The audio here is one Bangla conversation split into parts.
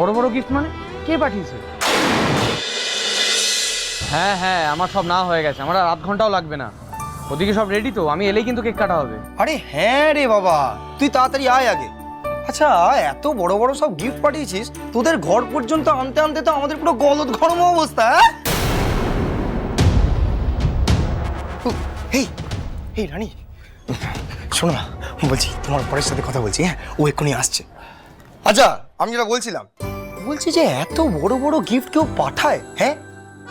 বড় বড় গিফট মানে? কে পাঠিয়েছে? হ্যাঁ হ্যাঁ আমার সব না হয়ে গেছে। আমার আর আধ ঘন্টাও লাগবে না। ওদিকে সব রেডি তো আমি এলেই কিন্তু কেক কাটা হবে। আরে হ্যাঁ রে বাবা তুই তাড়াতাড়ি আয় আগে। আচ্ছা এত বড় বড় সব গিফট পাঠিয়েছিস তোদের ঘর পর্যন্ত আনতে আনতে তো আমাদের পুরো গলদ ঘরম অবস্থা হ্যাঁ? উহ, এই এই রানী। শোনো না বলছি তোমার পরের সাথে কথা বলছি হ্যাঁ? ও এক্ষুনি আসছে। আচ্ছা আমি যেটা বলছিলাম বলছি যে এত বড় বড় গিফট কেউ পাঠায় হ্যাঁ?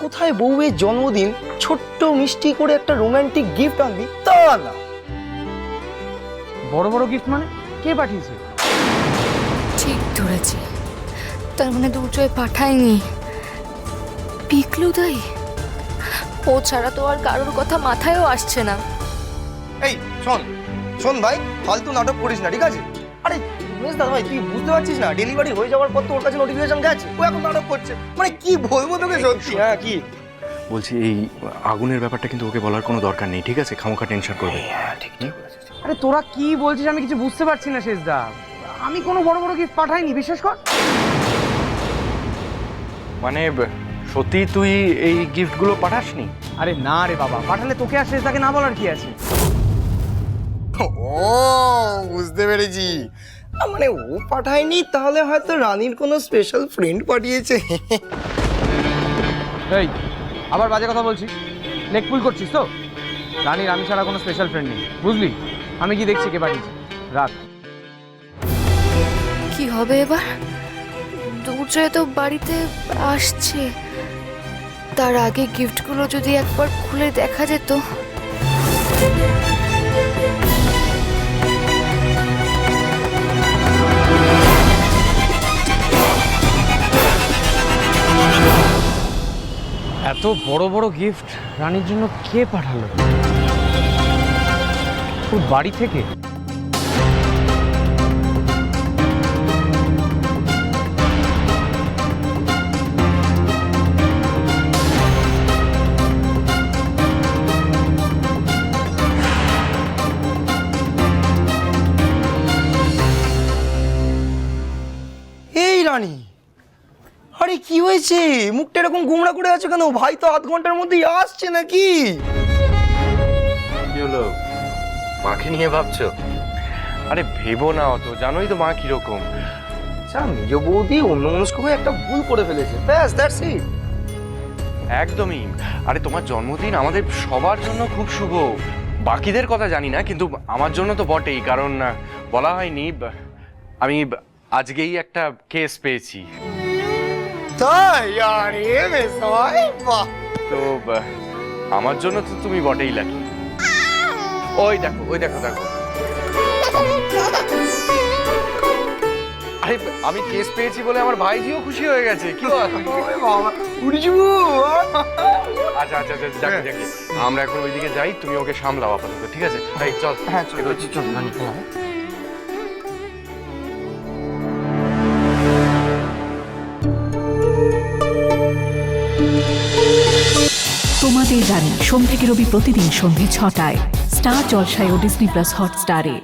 কোথায় বউয়ের জন্মদিন ছোট্ট মিষ্টি করে একটা রোমান্টিক গিফট আনবি তা না। বড় বড় গিফট মানে? কে পাঠিয়েছে? ঠিক ধরেছি। তার মানে দুর্জয় পাঠায়নি। পিকলু দাই ও ছাড়া তো আর কারোর কথা মাথায়ও আসছে না। এই শোন শোন ভাই ফালতু নাটক করিস না ঠিক আছে? আরে দাদা ভাই তুই বুঝতে পারছিস না? ডেলিভারি হয়ে যাওয়ার পর তো ওর কাছে নোটিফিকেশন গেছে। ও এখন নাটক করছে। মানে কি বলব তোকে সত্যি? হ্যাঁ কি? বলছি এই আগুনের ব্যাপারটা কিন্তু ওকে বলার কোনো দরকার নেই ঠিক আছে? খামোখা টেনশন করবে ঠিক ঠিক আরে তোরা কি বলছিস? আমি কিছু বুঝতে পারছি না শেষদা। আমি কোনো বড় বড় গিফট পাঠাইনি বিশ্বাস কর। মানে সত্যি তুই এই গিফটগুলো পাঠাসনি? আরে না রে বাবা পাঠালে তোকে আর শেষদাকে না বলার কি আছে? ও বুঝতে পেরেছি। মানে ও পাঠায়নি তাহলে হয়তো রানীর কোনো স্পেশাল ফ্রেন্ড পাঠিয়েছে। এই আবার বাজে কথা বলছিস লেগ পুল করছিস তো? রানীর আমি ছাড়া কোনো স্পেশাল ফ্রেন্ড নেই বুঝলি? আমি কি দেখছি কে পাঠিয়েছে। রাখ। কি হবে এবার? দুর্জয় তো বাড়িতে আসছে। তার আগে গিফটগুলো যদি একবার খুলে দেখা যেত। এত বড় বড় গিফট রানীর জন্য কে পাঠালো? ওর বাড়ি থেকে? এই রানী আরে কি হয়েছে? মুখটা এরকম গুমরা করে আছে কেন? ভাই তো আধ ঘণ্টার মধ্যেই আসছে নাকি? কি হলো? মাকে নিয়ে ভাবছ? আরে ভেবো না অত, জানোই তো মা কীরকম। আচ্ছা মেজ বৌদি অন্য মনস্ক হয়ে একটা ভুল করে ফেলেছে। ব্যাস দ্যাটস ইট একদমই। আরে তোমার জন্মদিন আমাদের সবার জন্য খুব শুভ। বাকিদের কথা জানি না, কিন্তু আমার জন্য তো বটেই, কারণ বলা হয়নি আমি আজকেই একটা কেস পেয়েছি। তাই আরে বাহ তো আমার জন্য তো তুমি বটেই লাকি। ওই দেখো ওই দেখো দেখো। আরে আমি কেস পেয়েছি বলে আমার ভাইজিও খুশি হয়ে গেছে। কি বল? বাবা উড়িজু আচ্ছা আচ্ছা আচ্ছা যাকে যাকে আমরা এখন ওইদিকে যাই তুমি ওকে সামলাও আপাতত ঠিক আছে? চল। হ্যাঁ চল চল। তোমাদের জানি সোম থেকে রবি প্রতিদিন সন্ধে ছটায় স্টার জলসায় ও ডিসনি প্লাস হটস্টারে।